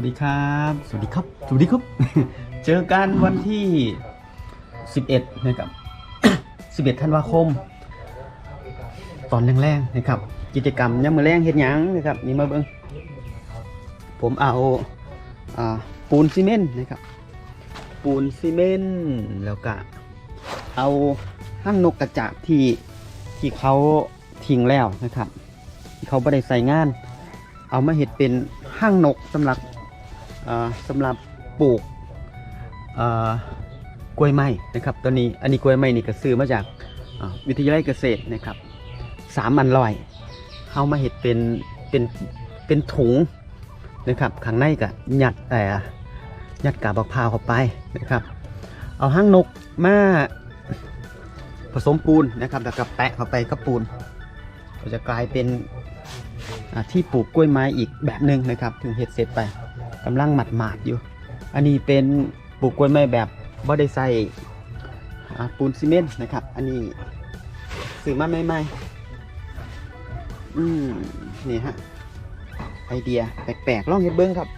วัสดีครับ สวัสดีครับ สวัสดีครับ เจอกันวันที่ 11 นะครับ 11 ธันวาคม ตอนแรงๆนะครับ กิจกรรมยามมือแรงเฮ็ดหยังนะครับ นี่มาเบิ่งผมเอาปูนซีเมนต์นะครับ ปูนซีเมนต์แล้วก็เอาห้างนกกระจาบที่ที่เขาทิ้งแล้วนะครับ ที่เขาไม่ได้ใส่งาน เอามาเห็ดเป็นห้างนกสำหรับ สำหรับปลูกกล้วยไม้นะครับตัวนี้อันนี้กล้วยไม้นี่ก็ซื้อมาจากวิทยาลัยเกษตรนะครับสามมันลอยเอามาเห็ดเป็นเป็นเป็นถุงนะครับข้างในก็ยัดแต่ยัดกาบบักพร้าวเข้าไปนะครับ เอาห้างนกมาผสมปูนนะครับแล้วก็แปะเข้าไปกับปูน ก็จะกลายเป็นที่ปลูกกล้วยไม้อีกแบบหนึ่งนะครับ ถึงเห็ดเสร็จไป กำลังหมัดหมาดอยู่ อันนี้เป็นปลูกกล้วยไม้แบบบ่ได้ใส่ปูนซีเมนต์นะครับ อันนี้ซื้อมาใหม่ๆอืมนี่ฮะไอเดียแปลกๆลองเห็ดเบิ้งครับ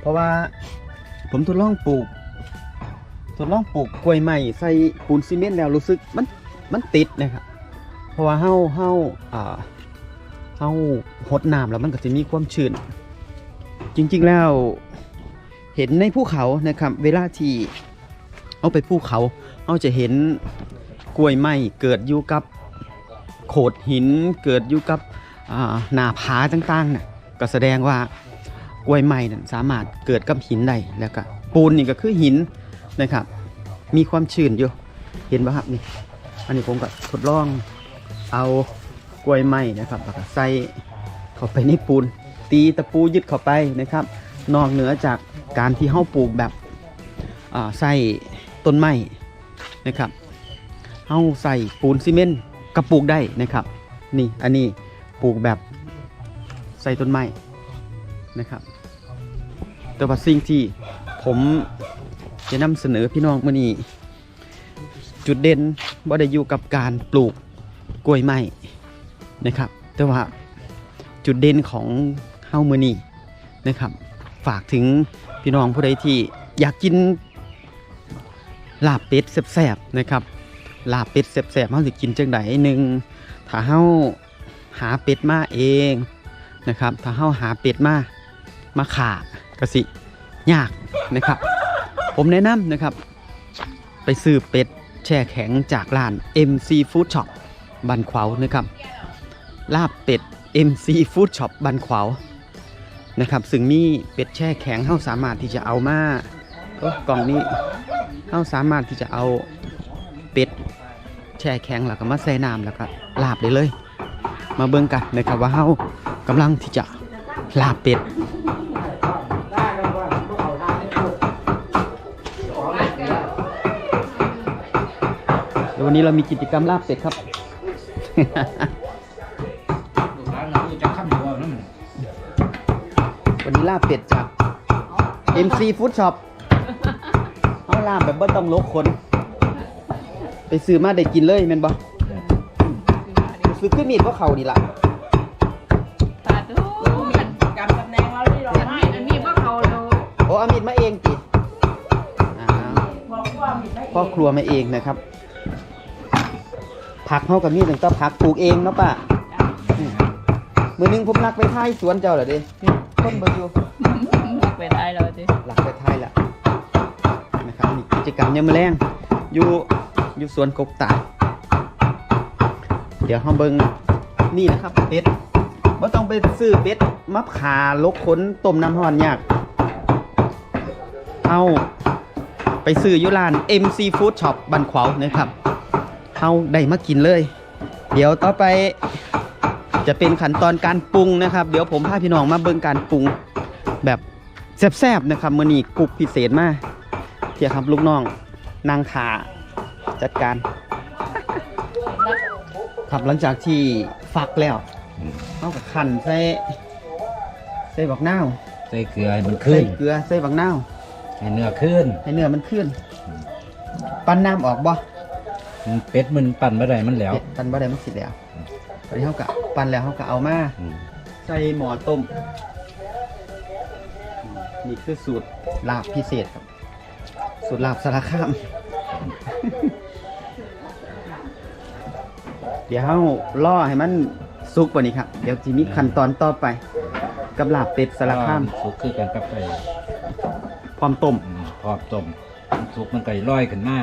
เพราะว่าผมทดลองปลูกทดลองปลูกกล้วยไม้ใส่ปูนซีเมนต์แล้วรู้สึกมันมันติดนะครับเพราะว่าเฮาเฮาอ่าเอาหดน้ำแล้วมันก็จะมีความชื้น จริงๆแล้วเห็นในภูเขานะครับ เวลาที่เอาไปภูเขาเราจะเห็นกล้วยไม้เกิดอยู่กับโขดหินเกิดอยู่กับหนาผาต่างๆน่ะก็แสดงว่ากล้วยไม้นั้นสามารถเกิดกับหินได้แล้วก็ปูนนี่ก็คือหินนะครับ มีความชื้นอยู่เห็นป่ะครับนี่อันนี้ผมก็ทดลองเอากล้วยไม้นะครับแล้วก็ใส่เข้าไปในปูน ตีตะปูยึดเข้าไปนะครับ นอกเหนือจากการที่เฮาปลูกแบบใส่ต้นไม้นะครับเฮาใส่ปูนซีเมนต์กระปลูกได้นะครับ นี่อันนี้ปลูกแบบใส่ต้นไม้นะครับ แต่ว่าสิ่งที่ผมจะนำเสนอพี่น้องมื่อนี้จุดเด่นบ่ได้อยู่กับการปลูกกล้วยไม้นะครับ แต่ว่าจุดเด่นของ เฮามือนี้นะครับ ฝากถึงพี่น้องผู้ใดที่อยากกินลาบเป็ดแซ่บๆนะครับลาบเป็ดแซ่บๆเฮาสิกินจังไดหนึ่งถ้าเฮาหาเป็ดมาเองนะครับ ถ้าเฮาหาเป็ดมามาขาก็สิยากนะครับ ผมแนะนำนะครับ ไปซื้อเป็ดแช่แข็งจากร้าน MC Food Shop บันขวาวนะครับ ลาบเป็ด MC Food Shop บันขวาว นะครับซึ่งมีเป็ดแช่แข็งเฮาสามารถที่จะเอามาโอ้กล่องนี้เฮาสามารถที่จะเอาเป็ดแช่แข็งแล้วก็มาใส่น้ำแล้วก็ลาบได้เลย มาเบิ่งกันนะครับว่าเฮากำลังที่จะลาบเป็ดเดี๋ยววันนี้เรามีกิจกรรมลาบเป็ดครับ ลาบเป็ดจาก MC Food Shop เอาลาบแบบบ่ต้องลกคน ไปซื้อมาได้กินเลยแม่นบ่ซื้อขึ้นมีดเพราะเขานี่ล่ะสาธุมันจำตำแหน่งเราที่เรามันไม่มีมันมีว่าเขาเราโอ้เอามีดมาเองจิอ้าวบอกว่ามีไม่พ่อครัวมาเองนะครับ ผักเฮากับมีดตั้งแต่ผักปลูกเองเนาะป้าอืมมื้อหนึงผมนักไปท้ายสวนเจ้าเหรอเด้ คนบ่อยู่ไปได้เราสิหลักไปไทยละนะครับมีกิจกรรมยามมอแรงอยู่อยู่สวนกกตาลเดี๋ยวเฮาเบิ่งนี่นะครับเป็ดบ่ต้องไปซื้อเป็ดมาขาลกขนต้มน้ำร้อนยากเฮาไปซื้ออยู่ร้าน MC Food Shop บันขวาวนะครับเฮาได้มากินเลย เดี๋ยวต่อไป จะเป็นขั้นตอนการปรุงนะครับ เดี๋ยวผมพาพี่น้องมาเบิ่งการปรุงแบบแซ่บๆนะครับมือนี้กุกพิเศษมากเทียครับลูกน้องนางขาจัดการ ครับหลังจากที่ฟักแล้วเอากับขันใส่ใส่บักนาวใส่เกลือให้มันใส่ขึ้นเกลือใส่บักนาวให้เนื้อขึ้นให้เนื้อมันขึ้น ปั้นน้ำออกบ่ มันเป็ดมันปั่นไม่ได้มันแหล้วเผ็ดปั้นบ่ได้มันสิแล้วตอนนี้เขากะ ปั้นแล้วเขากะเอามาอืมใส่หม้อต้มนี่คือสูตรลาบพิเศษครับ สูตรลาบสารคาม เดี๋ยวเราล่อให้มันสุกกว่านี้ครับ เดี๋ยวจะมีขั้นตอนต่อไป กับลาบเป็ดสารคามสุกคือกันกับไอ้พร้อมต้ม อืมพอบต้มสุกมันไก่ลอยขึ้นมา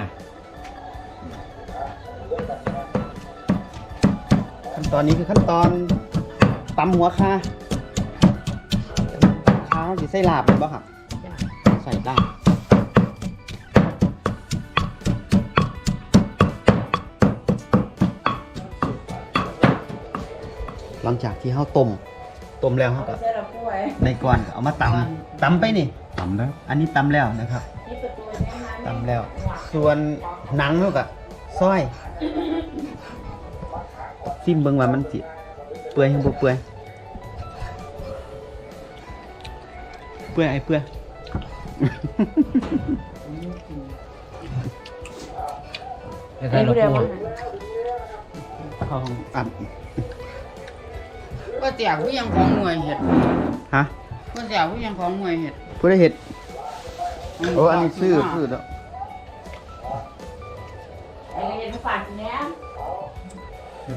ตอนนี้คือขั้นตอนตำหัวคาคาสิใส่ลาบเลยบ่ครับใส่ลาบหลังจากที่เฮาต้มต้มแล้วเฮาก็เส้นละป่วยในก่อนก็เอามาตำตำไปนี่ทำแล้วอันนี้ตำแล้วนะครับที่ประตูเนี่ยนะตำแล้ว ส่วนหนังเฮาก็ซอย ซิมเบิ่งว่ามันสิเปื่อยหรือบ่เปื่อยเปื่อยไอ้เปื่อยไอ้ท่านเราพูดทองอัดก็เสียผู้ยังของหน่วยเห็ดฮะก็เสียผู้ยังของหน่วยเห็ดผู้ได้เห็ดโอ้อันนี้ซื้อซื้อแล้ว ไอ้เงินฝากเนี้ย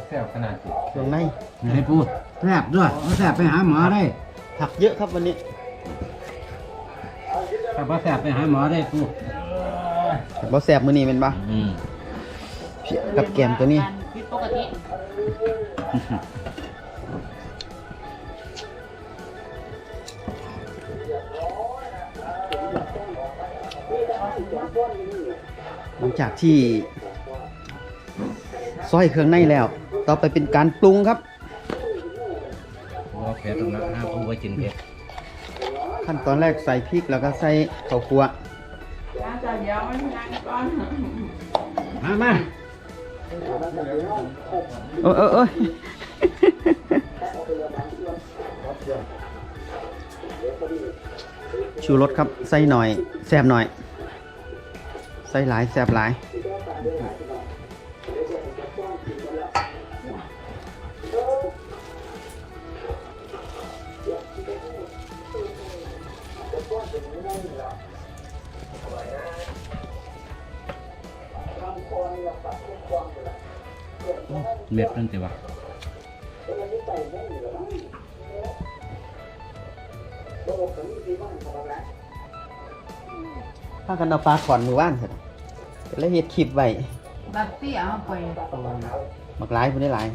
แซ่บขนาดเครื่องในให้พูดแซ่บด้วยแซ่บไปหาหมอได้ ผักเยอะครับวันนี้ถ้าบ่แซ่บไปหาหมอได้พูดบ่แสบมื้อนี้แม่นบ่อืมเพียกับแกมตัวนี้ ผิดปกติหลังจากที่ซอยเครื่องในแล้ว ต่อไปเป็นการปรุงครับว่าเผ็ดตรงนั้นห้ามพูดว่ากินเผ็ดขั้นตอนแรกใส่พริกแล้วก็ใส่ข้าวคั่วน่าจะเดี๋ยวมันยังก่อนมามาเออเออเออชูรสครับ ใส่หน่อย แซบหน่อย ใส่หลาย แซบหลาย เม็ดนั่นสิวะถ้ากันเอาปลาขอนมือว่านเถอะแล้วเฮ็ดคลิปไว้บักเสียเอาไปมักหลายพุ่นได้หลาย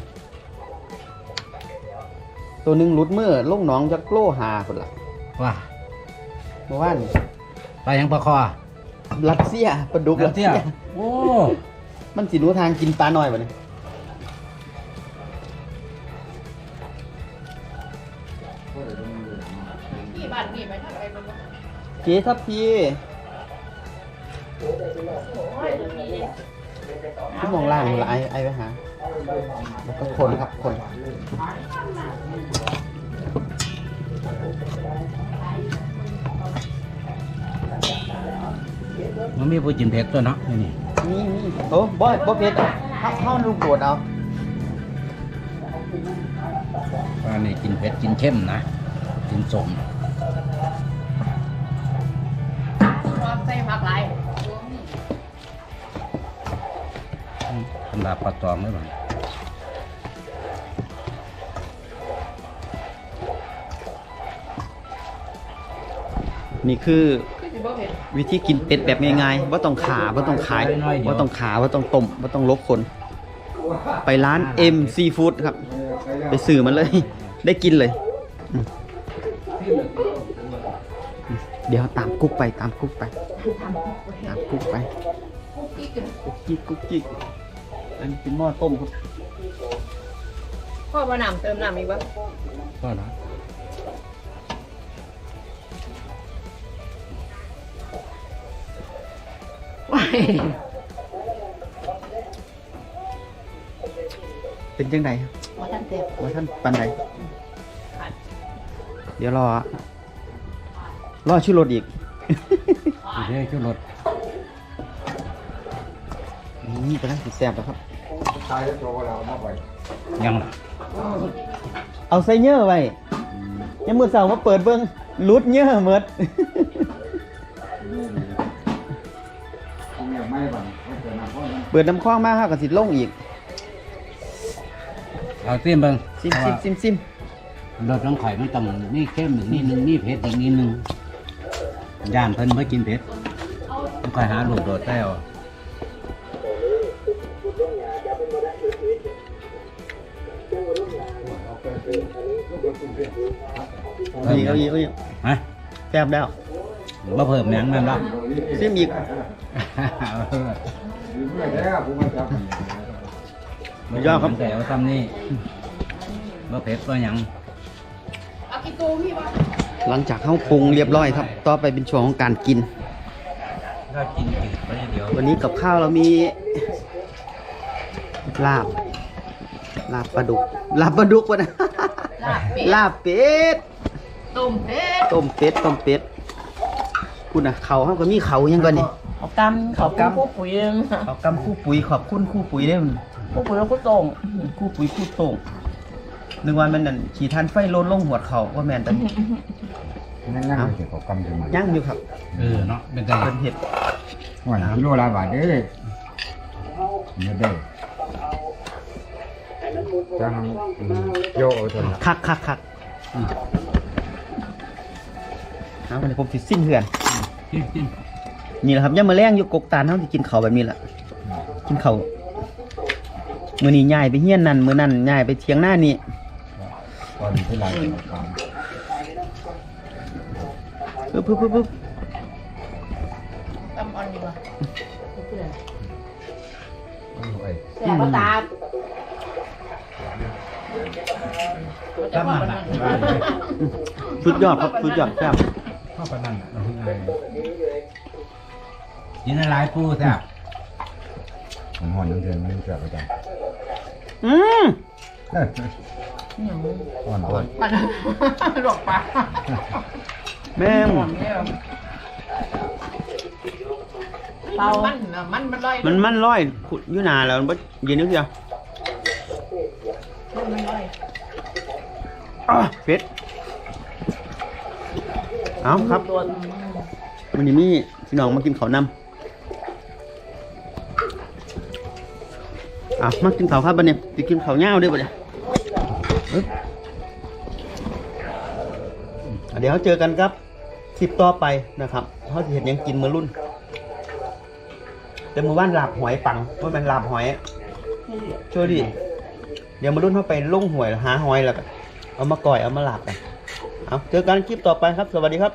ตัวหนึงหลุดมือลงหนองจักโลหาพุ่นล่ะว่าเมื่อวานนี่ไปยังปลาคอรัสเซียปลาดุกแล้วเที่ยวโอ้ มันสิรู้ทางกินปลาหน่อยบ่เนี่ย จ๊ทับพีที่มองล่างละไอไอไปหา แล้วก็คนครับคนมันมีผู้กินเผ็ดตัวเนาะนี่นี่นี่นี่โอ้บอยบ่เผ็ดอะเข้าเข้าลูกโดดเอาว่านี่กินเผ็ดกินเข้มนะ กินสมความ มดาปลาตองไม่หรอกนี่คือวิธีกินเป็ดแบบง่ายๆว่าต้องขาว่าต้องขายว่าต้องขาว่าต้องต้มว่าต้องลบคน ไปร้าน M Seafood ครับ ไปสื่อมันเลย ได้กินเลย เดี๋ยวตามกุ๊กไปตามกุ๊กไป ตามกุ๊กไปกุ๊กกิ๊กกุ๊กกิ๊ก อันนี้เป็นหม้อต้มครับพ่อมาน้ำเติมน้ำอีกวะก็นะว้ายเป็นจังไดครับว่าท่านเจ็บว่าท่านปันใดเดี๋ยวรอรอชื่อรถอีกโอเคชุดรส นี่กำลังติดแซมแล้วครับ ชายแล้วโจเราเอามาไปยังเอาไซเยอร์ไปยังมือสาวมาเปิดเบิ้งลุดเยอะเมิเมิดอนเปิดน้ำคว้างมากครับกับสิลงอีกเอาเตี้ยมเบิ้งซิมซิมซิมซิมรสน้ำข่ไม่ต่องนี่เข้มหนึ่งนี่หนึ่งนี่เผ็ดอีกนิดหนึ่งย่านเพิ่นเมื่อกินเผ็ดต้องคอยหาหลุกโดดแต้ว เอาอีกเอาอีกเอาอีกฮะแซ่บแล้วบ่เพิ่มหยังแม่นบ่ซิมอีกยอดครับแต่เอาซ้ำนี่บ่เผ็ดบ่หยังเอากี่ตูพี่วะหลังจากเข้าปรุงเรียบร้อยครับ ต่อไปเป็นช่วงของการกิน ก็กินจืดไปเดียววันนี้กับข้าวเรามีลาบ ลาบปลาดุกลาบปลาดุกวะนะลาบเป็ดลาบเป็ดต้มเป็ดต้มเป็ดต้มเป็ดคุณนะเขาเขาก็มีเขายังก่อนนี่เขากำเขากำผู้ปุ๋ยเองเขากำคู่ปุ๋ยขอบคุณคู่ปุ๋ยเด้อผู้ปุ๋ยแล้วผู้ตรงคู่ปุ๋ยคู่โต่งหนึ่งวันมันนั่นขี่ทันไฟโลนลงหัวเขาว่าแมนแต่นั่นนั่งเก็บของกำจังย่างอยู่ครับเออเนาะเป็นแต่เป็นเห็ดว่ากิโลละบาทเด้อเนื้อเด้อ จังโยเอาตัวละคักคักคักอืมเอาวันนี้ผมสิสิ้นเหือนจิ้มจิ้มนี่แหละครับย่ามมาแรงอยู่กกตาลเท่าที่กินเขาวแบบนี้แหละกินเขาวมือนี้ย่ายไปเฮี้ยนนั่นมือนั่นย่ายไปเทียงหน้านี่ตอนที่ไรของกปึ๊บปึ๊บปึ๊บปึ๊บตำอ่อนดีกว่าำไอ้แซ่บตา จะว่ามันสุดยอดครับสุดยอดครับเข้าไปนั่นเอาขึ้นเลยกินอะไรปูแซ่บผมหอนยังเดือนไม่รู้จักประจอืมำอ่อนอ่อนมันหลอกปลาแม่งเปามันน่ะมันมันลอยมันมันร้อยขุดอยู่หนาแล้วมันบ่เย็นนึกเดียวมันล อยอะเป็ดเอาครับวันนี้มีพี่น้องมากินข้าวนำอะมากินข้าวครับบัดนี้จะกินข้าวเหนียวด้วยบัดนี้อึ๊บอะเดี๋ยวเจอกันครับคลิปต่อไปนะครับเขาจะเห็นยังกินมือรุ่นเดี๋ยวมือว่านหลาบหอยปังว่าเป็นลาบหอยช่วยดิ เดี๋ยวมารุ่นเข้าไปลุ่งหวยหาหอยแล้วกันเอามาก่อยเอามาหลาบกันเอาเจอกันคลิปต่อไปครับ สวัสดีครับ